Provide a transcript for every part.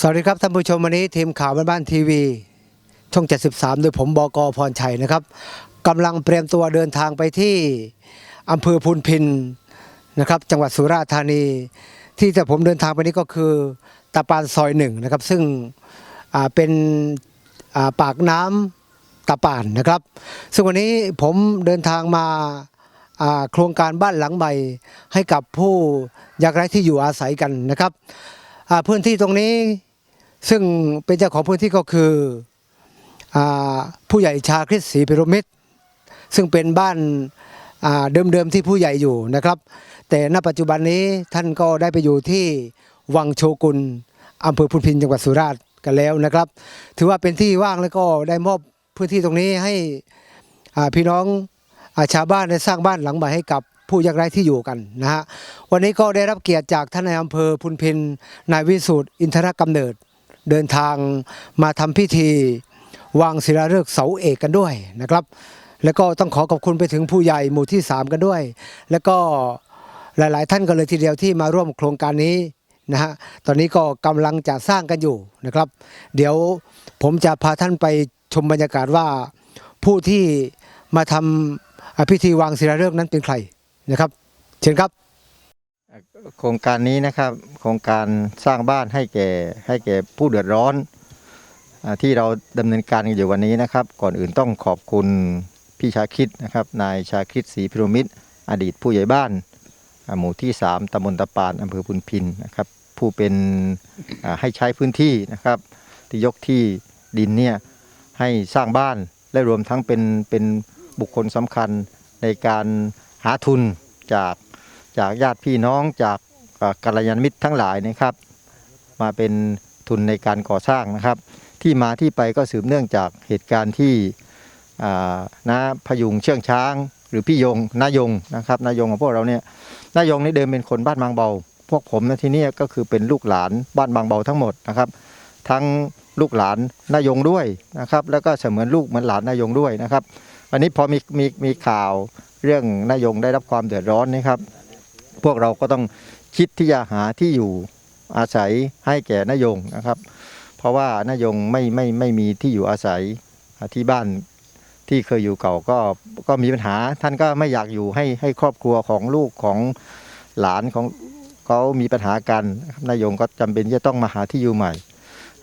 สวัสดีครับท่านผู้ชมวันนี้ทีมข่าวบ้านบ้านทีวี ช่อง 73 โดยผมบอกพรชัยนะครับกำลังเตรียมตัวเดินทางไปที่อำเภอพุนพินนะครับจังหวัดสุราษฎร์ธานี ที่จะผมเดินทางไปนี้ก็คือตาปานซอยหนึ่งนะครับ ซึ่งเป็นาปากน้ำตาปานนะครับ ซึ่งวันนี้ผมเดินทางมาโครงการบ้านหลังใหม่ให้กับผู้ยากไร้ที่อยู่อาศัยกันนะครับพื้นที่ตรงนี้ ซึ่งเป็นเจ้าของพื้นที่ก็คืออผู้ใหญ่ชาคริสศรีพิรมิตร ซึ่งเป็นบ้านเดิมๆที่ผู้ใหญ่อยู่นะครับ แต่ณปัจจุบันนี้ท่านก็ได้ไปอยู่ที่วังโชกุนอำเภอพุนพินจังหวัดสุราษฎร์กันแล้วนะครับ ถือว่าเป็นที่ว่างแล้วก็ได้มอบพื้นที่ตรงนี้ให้พี่น้องอาชาวบ้านได้สร้างบ้านหลังใหม่ให้กับผู้ยากไร้ที่อยู่กันนะฮะวันนี้ก็ได้รับเกียรติจากท่านนายอำเภอพุนพินนายวิสุทธ์อินทรกำเนิด เดินทางมาทำพิธี วางศิลาฤกษ์เสาเอกกันด้วยนะครับ แล้วก็ต้องขอขอบคุณไปถึงผู้ใหญ่หมู่ที่ 3 กันด้วย แล้วก็หลาย ๆ ท่านกันเลยทีเดียวที่มาร่วมโครงการนี้นะฮะตอนนี้ก็กำลังจะสร้างกันอยู่นะครับ เดี๋ยวผมจะพาท่านไปชมบรรยากาศว่าผู้ที่มาทำพิธีวางศิลาฤกษ์นั้นเป็นใครนะครับ เชิญครับ โครงการนี้นะครับ โครงการสร้างบ้านให้แก่ให้แก่ผู้เดือดร้อนอที่เราดำเนินการกันอยู่วันนี้นะครับ ก่อนอื่นต้องขอบคุณพี่ชาคิดนะครับ นายชาคิดศรีพิรมิตรอดีตผู้ใหญ่บ้าน หมู่ที่ 3ตำบลตะปานอำเภอพุนพินนะครับ ผู้เป็นให้ใช้พื้นที่นะครับที่ยกที่ดินเนี่ยให้สร้างบ้านและรวมทั้งเป็นเป็นบุคคลสำคัญในการหาทุนจาก จากญาติพี่น้องจากกัลยาณมิตรทั้งหลายนะครับ มาเป็นทุนในการก่อสร้างนะครับ ที่มาที่ไปก็สืบเนื่องจากเหตุการณ์ที่อ่านาพยุงเชื่องช้าง หรือพี่ยงนายงนะครับนายงของพวกเราเนี่ยนายงนี่เดิมเป็นคนบ้านบางเบา พวกผมนะที่นี่ก็คือเป็นลูกหลานบ้านบางเบาทั้งหมดนะครับ ทั้งลูกหลานนายงด้วยนะครับ แล้วก็เสมือนลูกเหมือนหลานนายงด้วยนะครับวันนี้พอมีมีมีข่าวเรื่องนายงได้รับความเดือดร้อนนะครับ พวกเราก็ต้องคิดที่จะหาที่อยู่อาศัยให้แก่นายงนะครับ เพราะว่านายงไม่ไม่ไม่มีที่อยู่อาศัยที่บ้านที่เคยอยู่เก่าก็ก็มีปัญหา ท่านก็ไม่อยากอยู่ให้ให้ครอบครัวของลูกของหลานของเขามีปัญหากันนายงก็จำเป็นจะต้องมาหาที่อยู่ใหม่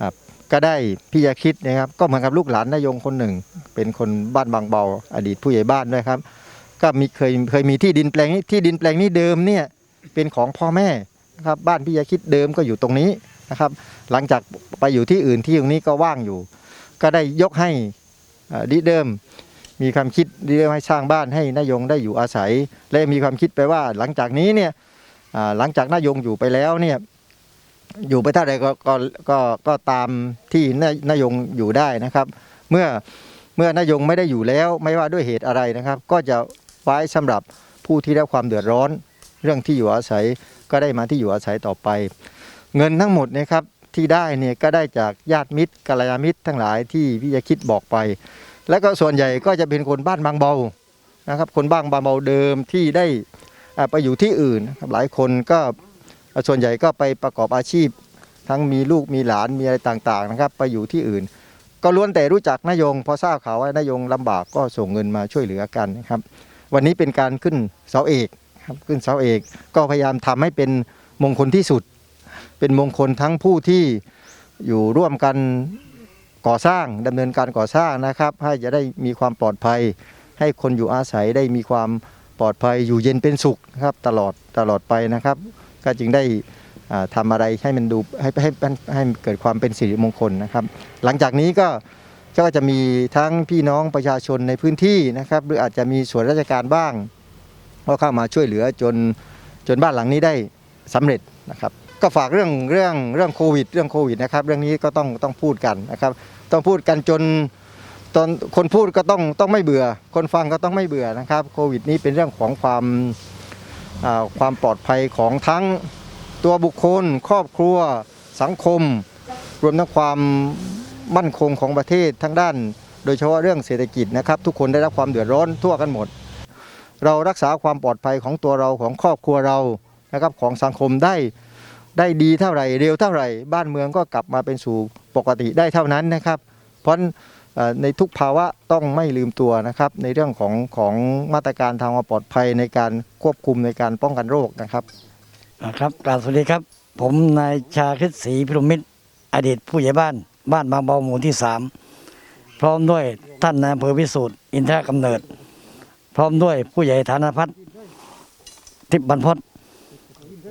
ครับก็ได้พี่ยาคิดนะครับ ก็เหมือนกับลูกหลานนายงคนหนึ่ง เป็นคนบ้านบางเบา อดีตผู้ใหญ่บ้านด้วยครับ ก็มีเคยเคยมีที่ดินแปลงนี้ที่ดินแปลงนี้เดิมเนี่ยเป็นของพ่อแม่นะครับบ้านพี่ยาคิดเดิมก็อยู่ตรงนี้นะครับ หลังจากไปอยู่ที่อื่นที่ตรงนี้ก็ว่างอยู่ ก็ได้ยกให้อ่อดิเดิม มีความคิดดิเดิมให้สร้างบ้านให้นายงได้อยู่อาศัย และมีความคิดไปว่าหลังจากนี้เนี่ยอ่าหลังจากนายงอยู่ไปแล้วเนี่ยอยู่ไปเท่าไหร่ก็ก็ก็ก็ตามที่นายงอยู่ได้นะครับ เมื่อเมื่อนายงไม่ได้อยู่แล้วไม่ว่าด้วยเหตุอะไรนะครับ ก็จะ ไว้สำหรับผู้ที่ได้ความเดือดร้อน เรื่องที่อยู่อาศัยก็ได้มาที่อยู่อาศัยต่อไป เงินทั้งหมดนะครับที่ได้เนี่ยก็ได้จากญาติมิตรกัลยาณมิตรทั้งหลายที่พี่ยาคิดบอกไป แล้วก็ส่วนใหญ่ก็จะเป็นคนบ้านบางเบานะครับ คนบ้านบางเบาเดิมที่ได้ไปอยู่ที่อื่นหลายคนก็ส่วนใหญ่ก็ไปประกอบอาชีพ ทั้งมีลูกมีหลานมีอะไรต่างๆนะครับ ไปอยู่ที่อื่น ก็ล้วนแต่รู้จักนายงพอทราบข่าวว่านายงลำบากก็ส่งเงินมาช่วยเหลือกันนะครับ วันนี้เป็นการขึ้นเสาเอกครับขึ้นเสาเอก ก็พยายามทำให้เป็นมงคลที่สุด เป็นมงคลทั้งผู้ที่อยู่ร่วมกันก่อสร้างดำเนินการก่อสร้างนะครับ ให้จะได้มีความปลอดภัย ให้คนอยู่อาศัยได้มีความปลอดภัยอยู่เย็นเป็นสุขครับตลอดตลอดไปนะครับ ก็จึงได้อ่าทำอะไรให้มันดูให้ให้ให้ให้เกิดความเป็นสิริมงคลนะครับ หลังจากนี้ก็ ก็จะมีทั้งพี่น้องประชาชนในพื้นที่นะครับ หรืออาจจะมีส่วนราชการบ้างก็เข้ามาช่วยเหลือจนจนบ้านหลังนี้ได้สำเร็จนะครับ ก็ฝากเรื่องเรื่องเรื่องโควิด เรื่องโควิดนะครับ เรื่องนี้ก็ต้องต้องพูดกันนะครับ ต้องพูดกันจนตอนคนพูดก็ต้องต้องไม่เบื่อ คนฟังก็ต้องไม่เบื่อนะครับ โควิดนี้เป็นเรื่องของความความปลอดภัยของทั้งตัวบุคคล ครอบครัว สังคม รวมทั้งความ มั่นคงของประเทศทั้งด้าน โดยเฉพาะเรื่องเศรษฐกิจนะครับ ทุกคนได้รับความเดือดร้อนทั่วกันหมด เรารักษาความปลอดภัยของตัวเราของครอบครัวเรานะครับของสังคมได้ได้ดีเท่าไหร่เร็วเท่าไหร่ บ้านเมืองก็กลับมาเป็นสู่ปกติได้เท่านั้นนะครับ เพราะในทุกภาวะต้องไม่ลืมตัวนะครับ ในเรื่องของของมาตรการทางความปลอดภัยในการควบคุมในการป้องกันโรคนะครับครับกราบสวัสดีครับ ผมนายชาคริตศรีพิรมิตรอดีตผู้ใหญ่บ้าน บ้านบางเบาหมู่ที่สามพร้อมด้วยท่านนายอำเภอพิสูจน์อินทรกำเนิด พร้อมด้วยผู้ใหญ่ฐานพัฒน์ทิพย์บรรพต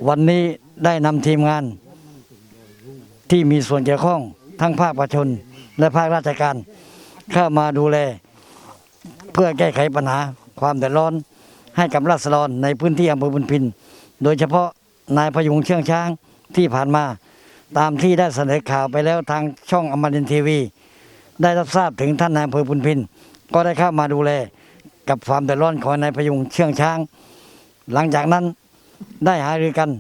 วันนี้ได้นำทีมงาน ที่มีส่วนเกี่ยวข้องทั้งภาคประชาชนและภาคราชการเข้ามาดูแล เพื่อแก้ไขปัญหาความเดือดร้อนให้กับราษฎรในพื้นที่อำเภอบุญพิน โดยเฉพาะนายพยุงเชื่องช้างที่ผ่านมา ตามที่ได้เสนอข่าวไปแล้วทางช่องอมรินทีวี ได้รับทราบถึงท่านนายอำเภอบุญพิน ก็ได้เข้ามาดูแลกับความเดือดร้อนของนายพยุงเชื่องช้าง หลังจากนั้นได้หารือกัน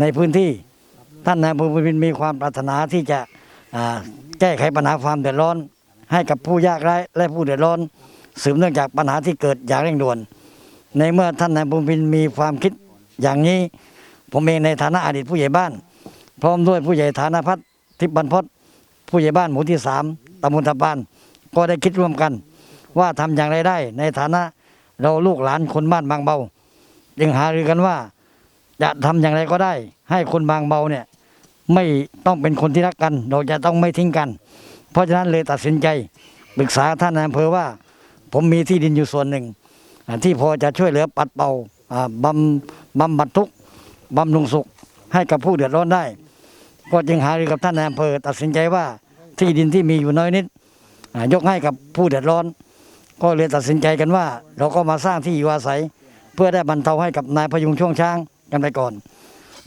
ในพื้นที่ท่านนายอำเภอบุญพินมีความปรารถนาที่จะแก้ไขปัญหาความเดือดร้อน ให้กับผู้ยากไร้และผู้เดือดร้อนสืบเนื่องจากปัญหาที่เกิดอย่างเร่งด่วน ในเมื่อท่านนายบุญพินมีความคิดอย่างนี้ ผมเองในฐานะอดีตผู้ใหญ่บ้าน พร้อมด้วยผู้ใหญ่ฐานพัฒน์ทิพย์บรรพตผู้ใหญ่บ้านหมู่ที่สามตำบลทับบ้าน ก็ได้คิดร่วมกัน ว่าทำอย่างไรได้ ในฐานะเราลูกหลานคนบ้านบางเบา จึงหารือกันว่า จะทำอย่างไรก็ได้ ให้คนบางเบาเนี่ยไม่ต้องเป็นคนที่รักกัน เราจะต้องไม่ทิ้งกัน เพราะฉะนั้นเลยตัดสินใจปรึกษาท่านนายอำเภอว่า ผมมีที่ดินอยู่ส่วนหนึ่ง ที่พอจะช่วยเหลือปัดเป่าอ่าบำบำบัดทุกข์บำรุงสุขให้กับผู้เดือดร้อนได้ ก็จึงหารือกับท่านนายอำเภอตัดสินใจว่าที่ดินที่มีอยู่น้อยนิดยกให้กับผู้เดือดร้อน ก็เลยตัดสินใจกันว่า เราก็มาสร้างที่อยู่อาศัย เพื่อได้บรรเทาให้กับนายพยุงช่วงช้างกันไปก่อน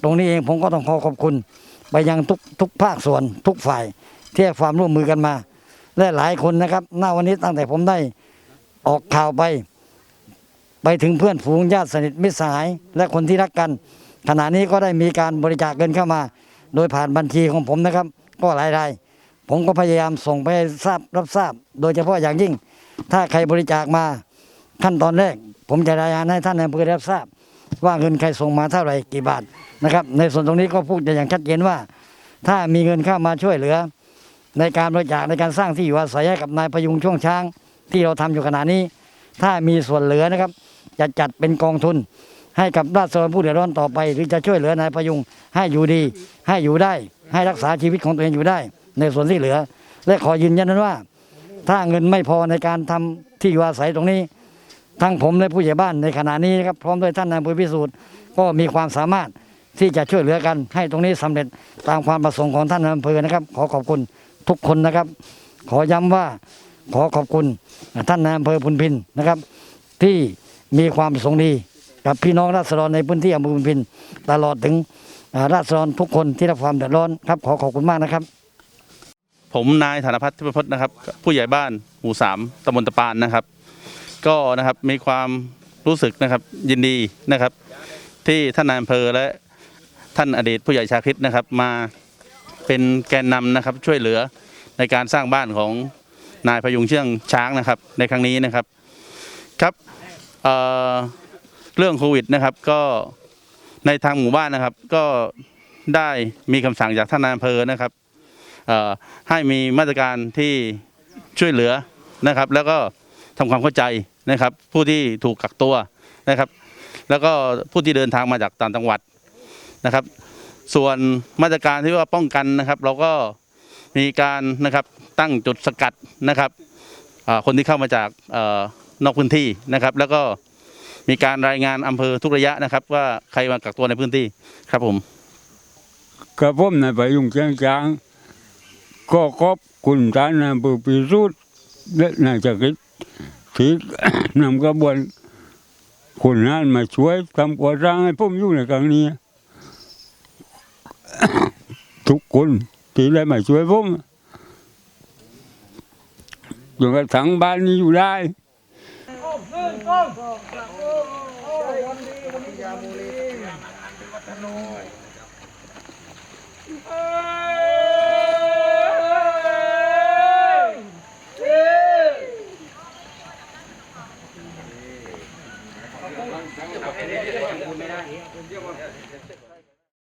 ตรงนี้เองผมก็ต้องขอขอบคุณ ไปยังทุกทุกภาคส่วนทุกฝ่ายที่ให้ความร่วมมือกันมาและหลายคนนะครับหน้าวันนี้ตั้งแต่ผมได้ออกข่าวไป ไปถึงเพื่อนฝูงญาติสนิทมิตรสหาย และคนที่รักกัน ขณะนี้ก็ได้มีการบริจาคเงินเข้ามา โดยผ่านบัญชีของผมนะครับ ก็หลายรายผมก็พยายามส่งไปทราบรับทราบ โดยเฉพาะอย่างยิ่ง ถ้าใครบริจาคมาขั้นตอนแรก ผมจะรายงานให้ท่านในอำเภอรับทราบ ว่าเงินใครส่งมาเท่าไหร่กี่บาทนะครับ ในส่วนตรงนี้ก็พูดอย่างชัดเจนว่า ถ้ามีเงินเข้ามาช่วยเหลือ ในการบริจาคในการสร้างที่อยู่อาศัยให้กับนายพยุงช่วงช้าง ที่เราทำอยู่ขณะนี้ ถ้ามีส่วนเหลือนะครับ จะจัดเป็นกองทุน ให้กับราษฎรผู้เดือดร้อนต่อไปหรือจะช่วยเหลือนายพยุงให้อยู่ดี ให้อยู่ได้ ให้รักษาชีวิตของตัวเองอยู่ได้ ในส่วนที่เหลือ และขอยืนยันนั้นว่า ถ้าเงินไม่พอในการทำที่อยู่อาศัยตรงนี้ทั้งผมและผู้ใหญ่บ้านในขณะนี้นะครับพร้อมด้วยท่านนายอำเภอพิสูจน์ก็มีความสามารถที่จะช่วยเหลือกัน ให้ตรงนี้สำเร็จตามความประสงค์ของท่านนายอำเภอนะครับ ขอขอบคุณทุกคนนะครับ ขอย้ำว่าขอขอบคุณท่านนายอำเภอพุนพินนะครับ ที่มีความประสงค์ดี กับพี่น้องราษฎรในพื้นที่อำเภอพุนพินตลอดถึงราษฎรทุกคนที่รับความเดือดร้อนครับขอขอบคุณมากนะครับ ผมนายธนพัฒน์ทิพพจน์นะครับ ผู้ใหญ่บ้านหมู่สามตำบลตะปานนะครับ ก็นะครับมีความรู้สึกนะครับยินดีนะครับ ที่ท่านนายอำเภอและท่านอดีตผู้ใหญ่ชาคริตนะครับ มาเป็นแกนนำนะครับช่วยเหลือในการสร้างบ้านของนายพยุงเชื่องช้างนะครับ ในครั้งนี้นะครับครับ เรื่องโควิดนะครับ ก็ในทางหมู่บ้านนะครับ ก็ได้มีคำสั่งจากท่านนายอำเภอนะครับให้มีมาตรการที่ช่วยเหลือนะครับ แล้วก็ทำความเข้าใจนะครับ ผู้ที่ถูกกักตัวนะครับ แล้วก็ผู้ที่เดินทางมาจากต่างจังหวัดนะครับ ส่วนมาตรการที่ว่าป้องกันนะครับ เราก็มีการนะครับตั้งจุดสกัดนะครับคนที่เข้ามาจากอนอกพื้นที่นะครับ แล้วก็ มีการรายงานอำเภอทุกระยะนะครับ ว่าใครมากักตัวในพื้นที่ครับผมกระผมนายปยุงเชียงจางก็ขอบคุณท่านนายอำเภอพิรุษและนายจักริตที่นำกระบวนคนนั้นมาช่วยทำก่อสร้างให้ผมอยู่ในครั้งนี้ ทุกคนที่ได้มาช่วยผมจนกระทั่งบ้านนี้อยู่ได้ ยาบุรีพยานันติวั